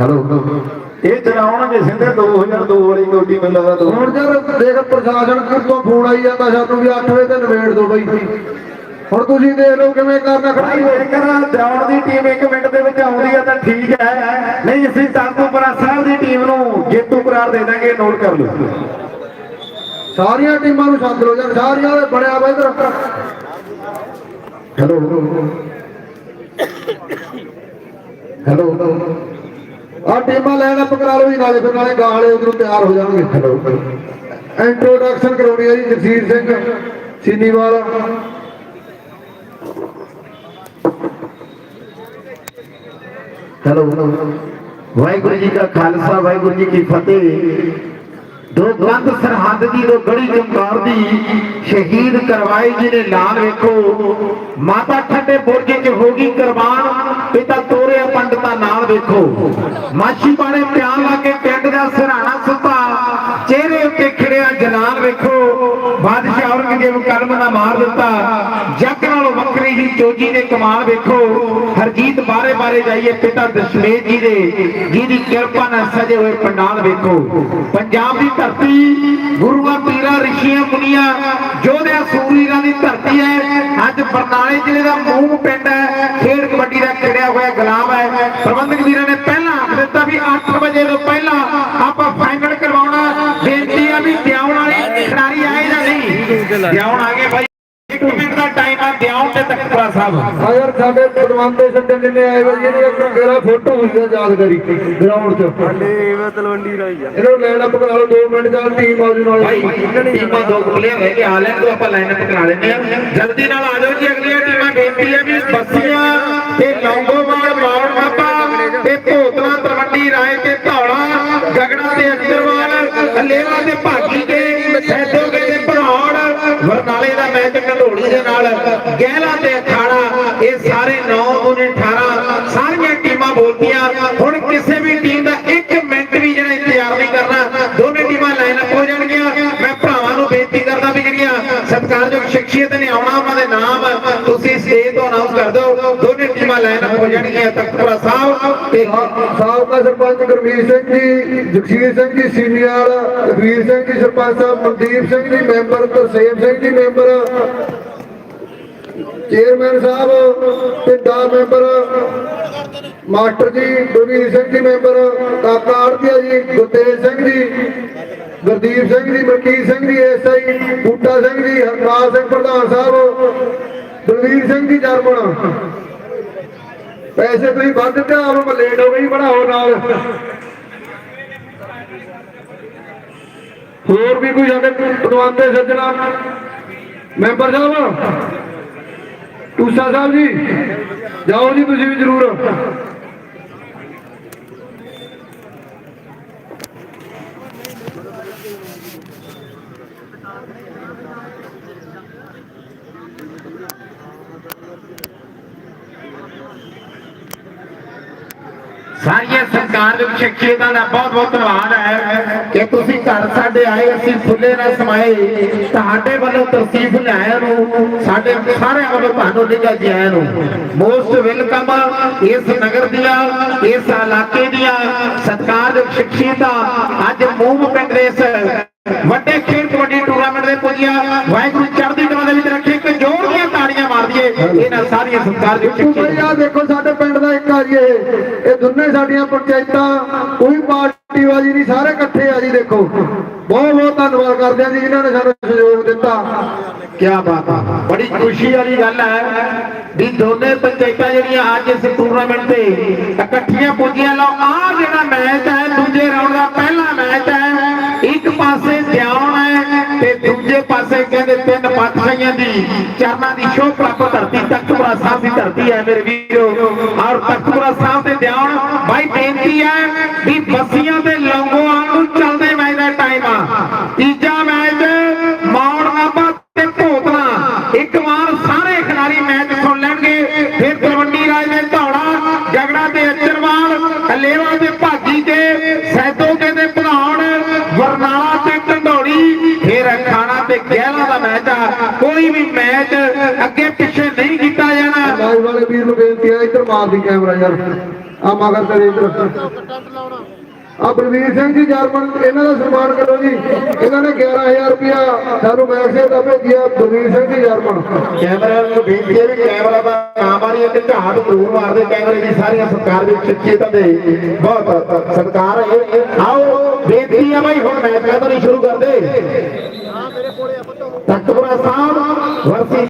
Hello ਇਹ ਚਲਾਉਣਗੇ ਸਿੰਧੇ 2002 ਵਾਲੀ ਕੋਟੀ ਮੈਨੂੰ ਲੱਗਦਾ ਦੋ। ਹੁਣ ਜਰ ਦੇਖ ਪ੍ਰਸ਼ਾਸਨ ਤੋਂ ਫੋਨ ਆਈ ਜਾਂਦਾ ਸਾਨੂੰ ਵੀ 8 ਵਜੇ ਤੇ ਨਵੇੜ ਦੋ ਬਈ। ਹੁਣ ਤੁਸੀਂ ਦੇਖ ਲਓ ਕਿਵੇਂ ਕਰਨਾ ਭਾਈ ਖੜੀ ਜੇਕਰ ਜਾਉਣ ਦੀ ਟੀਮ 1 ਮਿੰਟ ਦੇ ਵਿੱਚ ਆਉਂਦੀ ਹੈ ਤਾਂ ਠੀਕ ਹੈ। ਨਹੀਂ ਅਸੀਂ ਸੰਤੂਪੁਰਾ ਸਾਹਿਬ ਦੀ ਟੀਮ ਨੂੰ ਜੇਤੂ ਕਰਾਰ ਦੇ ਦਾਂਗੇ ਨੋਟ ਕਰ ਲਓ। ਸਾਰੀਆਂ ਟੀਮਾਂ ਨੂੰ ਸੱਦ ਲਓ ਯਾਰ ਸਾਰੀਆਂ ਦੇ ਬਣਿਆ ਵਾ ਇਧਰ। ਹੈਲੋ ਹੈਲੋ ਆ ਟੀਮਾਂ ਲੈਣ ਅਪ ਕਰਾ ਲਓ ਜੀ, ਨਾਲੇ ਫਿਰ ਨਾਲੇ ਗਾਲੇ ਉਧਰੋਂ ਤਿਆਰ ਹੋ ਜਾਣਗੇ। ਹੈਲੋ ਇੰਟਰੋਡਕਸ਼ਨ ਕਰਾਉਣੀ ਹੈ ਜੀ, ਜਗਸੀਰ ਸਿੰਘ ਸੀਨੀਵਾਲ। ਹੈਲੋ ਵਾਹਿਗੁਰੂ ਜੀ ਕਾ ਖਾਲਸਾ, ਵਾਹਿਗੁਰੂ ਜੀ ਕੀ ਫਤਿਹ। ਦੋ ਗੰਦ ਸਰਹੱਦ ਦੀ, ਦੋ ਗੜੀ ਜੰਕਾਰ ਦੀ ਸ਼ਹੀਦ ਕਰਵਾਈ ਜਿਹਨੇ ਲਾਲ ਵੇਖੋ। ਮਾਤਾ ਠੰਡੇ ਬੁਰਜ ਚ ਹੋ ਗਈ ਕੁਰਬਾਨ, ਪਿਤਾ ਤੋਰੇ ਪੰਡਤਾਂ ਮਾਛੀ ਪਾਣੇ ਪਿਆਰ ਲਾ ਕੇ ਪਿੰਡ ਦਾ ਸਿਰਹਾਣਾ ਸੁੱਤਾ। ਚਿਹਰੇ ਉੱਤੇ ਖਿੜਿਆ ਜਲਾਲ ਵੇਖੋ। ਬਾਦਸ਼ਾਹ ਔਰੰਗਜ਼ੇਬ ਕਲਮ ਨਾ ਮਾਰ ਦਿੱਤਾ। ਜੱਗ ਨਾਲੋਂ ਵੱਖਰੀ ਹੀ ਚੋਜੀ ਦੇ ਕਮਾਲ ਵੇਖੋ। ਹਰਜੀਤ ਬਾਰੇ ਬਾਰੇ ਜਾਈਏ ਪਿਤਾ ਦਸ਼ਮੇਸ਼ ਜੀ ਦੇ। ਜਿਹਦੀ ਕਿਰਪਾ ਨਾਲ ਸਜੇ ਹੋਏ ਪੰਡਾਲ ਵੇਖੋ। ਪੰਜਾਬ ਦੀ ਧਰਤੀ, ਗੁਰੂਆਂ, ਪੀਰਾਂ, ਰਿਸ਼ੀਆਂ, ਮੁਨੀਆਂ ਯੋਧਿਆਂ ਸੂਰੀਰਾਂ ਦੀ ਧਰਤੀ ਹੈ, ਅੱਜ ਬਰਨਾਲੇ ਜ਼ਿਲ੍ਹੇ ਦਾ ਮੂੰਹ ਪਿੰਡ ਹੈ। ਖੇਡ ਕਬੱਡੀ ਦਾ ਖੇਡਿਆ ਹੋਇਆ ਗੁਲਾਮ ਹੈ ਪ੍ਰਬੰਧਕ ਵੀਰਾਂ ਨੇ ਪਹਿਲਾਂ ਆਖ ਦਿੱਤਾ ਵੀ 8 ਵਜੇ ਤੋਂ ਪਹਿਲਾਂ ਆਪਾਂ ਫਾਈਨਲ ਕਰਵਾਉਣਾ। ਬੇਨਤੀ ਆ ਵੀ ਦਿਆਉਣ ਵਾਲੇ ਖਿਡਾਰੀ ਆਏ ਜਾਂ ਨਹੀਂ? ਦਿਆਉਣ ਆ ਗਏ ਭਾਈ ਇੱਕ ਮਿੰਟ ਦਾ ਟਾਈਮ ਆ ਦਿਆਉਣ ਤੇ ਤਖਤਪੁਰਾ ਸਾਹਿਬ। ਆ ਯਾਰ ਸਾਡੇ ਪਰਵਾਂਦੇ ਛੱਡਣ ਜਿੰਨੇ ਆਏ ਹੋਏ ਜੀ ਇਹਦੀ ਇੱਕ ਮੇਰਾ ਫੋਟੋ ਹੋਈ ਹੈ ਯਾਦਗਾਰੀ ਗਰਾਊਂਡ 'ਚ ਇਹ ਤਲਵੰਡੀ ਰਾਈ ਆ। ਇਹਨੂੰ ਲੈਣ ਅਪ ਕਰਾ ਲਓ 2 ਮਿੰਟ ਦਾ ਟੀਮ ਆ ਜੀ ਭਾਈ ਨਾਲ ਟੀਮਾਂ ਦੋ ਪਲੇਅਰ ਰਹਿ ਗਏ ਆ ਲੈਣ ਤੋਂ ਆਪਾਂ ਲਾਈਨਅਪ ਕਰਾ ਲੈਂਦੇ ਆ ਜਲਦੀ ਨਾਲ ਆ ਜਾਓ ਜੀ ਅਗਲੀਆਂ ਟੀਮਾਂ ਬੇਨਤੀ ਹੈ ਵੀ ਬੱਸੀਆਂ ਤੇ ਲੌਂਗੋਵਾਲ ਮੌੜ ਬਾਬਾ ਤੇ ਭੋਤਲਾ ਤਲਵੰਡੀ ਰਾਏ ਤੇ ਧੌਲਾ ਗਗੜਾ ਤੇ ਅਕਰਵਾਲ ਹਲੇਵਾ ਤੇ ਭਾਗੀ ਤੇ ਸੈਦੋਗੇ ਤੇ ਭਰੌੜ ਵਰਨਾਲੇ ਦਾ ਮੈਚ ਢੰਡੋਲੀ ਦੇ ਨਾਲ, ਗਹਿਲਾ ਤੇ ਅਖਾੜਾ, ਇਹ ਸਾਰੇ 9 ਗੁਣੇ 18 ਸਾਰੀਆਂ ਟੀਮਾਂ ਬੋਲਦੀਆਂ। ਹੁਣ ਕਿਸੇ ਵੀ ਟੀਮ ਦਾ 1 ਮਿੰਟ ਵੀ ਜਿਹੜਾ ਇੰਤਜ਼ਾਰ ਨਹੀਂ ਕਰਨਾ, ਦੋਨੇ ਟੀਮਾਂ ਲਾਈਨ ਅਪ ਹੋ ਜਾਣਗੀਆਂ। ਮੈਂ ਭਰਾਵਾਂ ਨੂੰ ਬੇਨਤੀ ਕਰਦਾ ਵੀ ਜਿਹੜੀਆਂ ਸਤਿਕਾਰਯੋਗ ਸ਼ਖਸੀਅਤ ਨੇ, ਆਉਣਾ ਉਹਨਾਂ ਦੇ ਨਾਮ, ਤੁਸੀਂ ਸਟੇਜ ਤੋਂ ਅਨਾਉਂਸ ਕਰ ਦਿਓ। ਦੋਨੇ ਟੀਮਾਂ ਲਾਈਨ ਅਪ ਹੋ ਜਾਣਗੀਆਂ, ਤਖਤਪੁਰਾ ਸਾਹਿਬ ਤੇ ਸਰਪੰਚ ਗੁਰਮੀਤ ਸਿੰਘ ਜੀ ਜਗਸੀਰ ਸਿੰਘ ਜੀ ਸੀਨੀਅਰ ਲਖਵੀਰ ਸਿੰਘ ਜੀ ਸਰਪੰਚ ਸਾਹਿਬ, Mandeep Singh ji member, Tarsem Singh ji member, chairman ਸਾਹਿਬ ਪਿੰਡਾ ਮੈਂਬਰ, ਮਾਸਟਰ ਜੀ, ਗੁਰਮੀਤ ਸਿੰਘ ਜੀ ਮੈਂਬਰ, ਕਾਕਾ ਆੜਤੀਆ ਜੀ ਗੁਰਤੇਜ ਸਿੰਘ ਜੀ, ਗੁਰਦੀਪ ਸਿੰਘ ਜੀ, ਮਲਕੀਤ ਸਿੰਘ ਜੀ ਐਸਆਈ ਬੂਟਾ ਸਿੰਘ ਜੀ, ਹਰਪਾਲ ਸਿੰਘ ਪ੍ਰਧਾਨ ਸਾਹਿਬ ਬਲਵੀਰ ਸਿੰਘ ਜੀ ਜਰਮਨ। ਪੈਸੇ ਤੁਸੀਂ ਵੱਧ ਦਿੱਤੇ ਆਪ ਲੇਟ ਹੋ ਗਈ, ਬਣਾਓ ਨਾਲ। ਹੋਰ ਵੀ ਕੋਈ ਸਾਡੇ ਪਰਵਾਂਦੇ ਸੱਜਣਾ? ਮੈਂਬਰ ਸਾਹਿਬ, ਟੂਸਾ ਸਾਹਿਬ ਜੀ, ਜਾਓ ਜੀ ਤੁਸੀਂ ਵੀ ਜ਼ਰੂਰ। ਸਾਰੀਆਂ ਸਰਕਾਰਯੋਗ ਸ਼ਖਸੀਅਤਾਂ ਦਾ ਬਹੁਤ ਬਹੁਤ ਧੰਨਵਾਦ ਹੈ। ਕਿ ਤੁਸੀਂ ਘਰ ਸਾਡੇ ਆਏ ਅਸੀਂ ਫੁੱਲੇ ਨਾਲ ਸਮਾਏ। ਤੁਹਾਡੇ ਵੱਲੋਂ ਤਰਸੀਫ ਲਿਆਇਆ ਨੂੰ ਸਾਡੇ ਸਾਰਿਆਂ ਵੱਲੋਂ ਤੁਹਾਨੂੰ ਨਿੱਘਾ ਜੀ ਆਇਆਂ ਨੂੰ। ਮੋਸਟ ਵੈਲਕਮ ਇਸ ਨਗਰ ਦੀਆਂ ਇਸ ਇਲਾਕੇ ਦੀਆਂ ਸਤਿਕਾਰਯੋਗ ਸ਼ਖਸੀਅਤਾਂ ਅੱਜ ਦੇ ਇਸ ਵੱਡੇ ਖੇਡ ਕਬੱਡੀ ਟੂਰਨਾਮੈਂਟ ਦੇ ਪੁੱਜੀਆਂ। ਵਾਹਿਗੁਰੂ ਚੜ੍ਹਦੀ ਕਲਾ ਦੇ ਵਿੱਚ ਰੱਖੇ ਇੱਕ ਜੋਰ ਦੀਆਂ ਤਾੜੀਆਂ ਮਾਰ ਦਈਏ। ਇਹਨਾਂ ਸਾਰੀਆਂ ਸਤਿਕਾਰਯੋਗ ਤੂੰ ਸ਼ਖਸੀਅਤਾਂ ਦੇਖੋ ਸਾਡੇ ਪਿੰਡ ਦਾ ਇੱਕ ਆ ਜੀ ਇਹ ਇਹ ਸਾਡੀਆਂ ਪੰਚਾਇਤਾਂ, ਕੋਈ ਪਾਰਟੀ ਨਹੀਂ, ਸਾਰੇ ਇਕੱਠੇ ਆ ਜੀ, ਦੇਖੋ। ਬਹੁਤ ਬਹੁਤ ਧੰਨਵਾਦ ਕਰਦੇ ਆ ਜੀ, ਜਿਨ੍ਹਾਂ ਨੇ ਸਾਨੂੰ ਸਹਿਯੋਗ ਦਿੱਤਾ। ਕੀ ਬਾਤ ਆ। ਬੜੀ ਖੁਸ਼ੀ ਵਾਲੀ ਗੱਲ ਹੈ ਵੀ ਦੋਨੇ ਪੰਚਾਇਤਾਂ ਜਿਹੜੀਆਂ ਅੱਜ ਇਸ ਟੂਰਨਾਮੈਂਟ ਤੇ ਇਕੱਠੀਆਂ ਪੁੱਜੀਆਂ ਲਓ ਆ ਜਿਹੜਾ ਮੈਚ ਹੈ ਪਾਤਸ਼ਾਹੀਆਂ ਦੀ ਚਰਨਾਂ ਦੀ ਸ਼ੋਭ ਧਰਤੀ, ਤਖਤਪੁਰਾ ਸਾਹਿਬ ਦੀ ਧਰਤੀ ਹੈ ਮੇਰੇ ਵੀਰੋ। ਔਰ ਤਖਤਪੁਰਾ ਸਾਹਿਬ ਤੇ ਦਿਆਉਣ ਭਾਈ ਬੇਨਤੀ ਹੈ ਵੀ ਬੱਸੀਆਂ ਤੇ ਲੰਗੋਆਂ ਨੂੰ ਚੱਲਦੇ ਮੈਚ ਦਾ ਟਾਈਮ ਆ। ਤੀਜਾ ਮੈਚ, ਮੌੜ ਨਾਭਾ ਤੇ ਭੋਤਲਾ ਇੱਕ ਵਾਰ ਸਾਰੇ ਖਿਡਾਰੀ ਮੈਚ ਸੁਣ ਲੈਣਗੇ। ਫਿਰ ਤਲਵੰਡੀ ਰਾਜ ਦੇ ਧੌੜਾ, ਜਗੜਾ ਤੇ ਅਚਰਵਾਲ ਹਲੇਵਾ ਅੱਗੇ ਪਿੱਛੇ ਨਹੀਂ ਕੀਤਾ ਜਾਣਾ। ਲਾਈਵ ਵਾਲੇ ਵੀਰ ਨੂੰ ਬੇਨਤੀ ਹੈ ਇੱਧਰ ਮਾਰ ਦੀ ਕੈਮਰਾ ਯਾਰ। ਆ ਮਗਰ ਤੇ ਇੱਧਰ। ਆ ਬਲਵੀਰ ਸਿੰਘ ਜੀ ਜਰਮਨ ਇਹਨਾਂ ਦਾ ਸਨਮਾਨ ਕਰੋ ਜੀ। ਇਹਨਾਂ ਨੇ 11000 ਰੁਪਇਆ ਸਾਨੂੰ ਮੈਸੇਜ ਦਾ ਭੇਜਿਆ ਬਲਵੀਰ ਸਿੰਘ ਜੀ ਜਰਮਨ। ਕੈਮਰਾ ਨੂੰ ਬੇਨਤੀ ਹੈ ਵੀ ਕੈਮਰਾ ਦਾ ਨਾਮ ਵਾਲੀ ਤੇ ਝਾੜ ਜ਼ਰੂਰ ਮਾਰਦੇ ਕੈਮਰੇ ਦੀ ਸਾਰੀਆਂ ਸਰਕਾਰ ਦੀ ਚਿੱਠੀਆਂ ਦੇ। ਬਹੁਤ ਸਰਕਾਰ ਆਓ ਬੇਨਤੀ ਹੈ ਭਾਈ ਹੁਣ ਮੈਚ ਕਦੋਂ ਸ਼ੁਰੂ ਕਰਦੇ। ਹਾਂ ਮੇਰੇ ਕੋਲੇ ਆ ਤਖਤਪੁਰਾ ਸਾਹਿਬ ਵਰਸੀ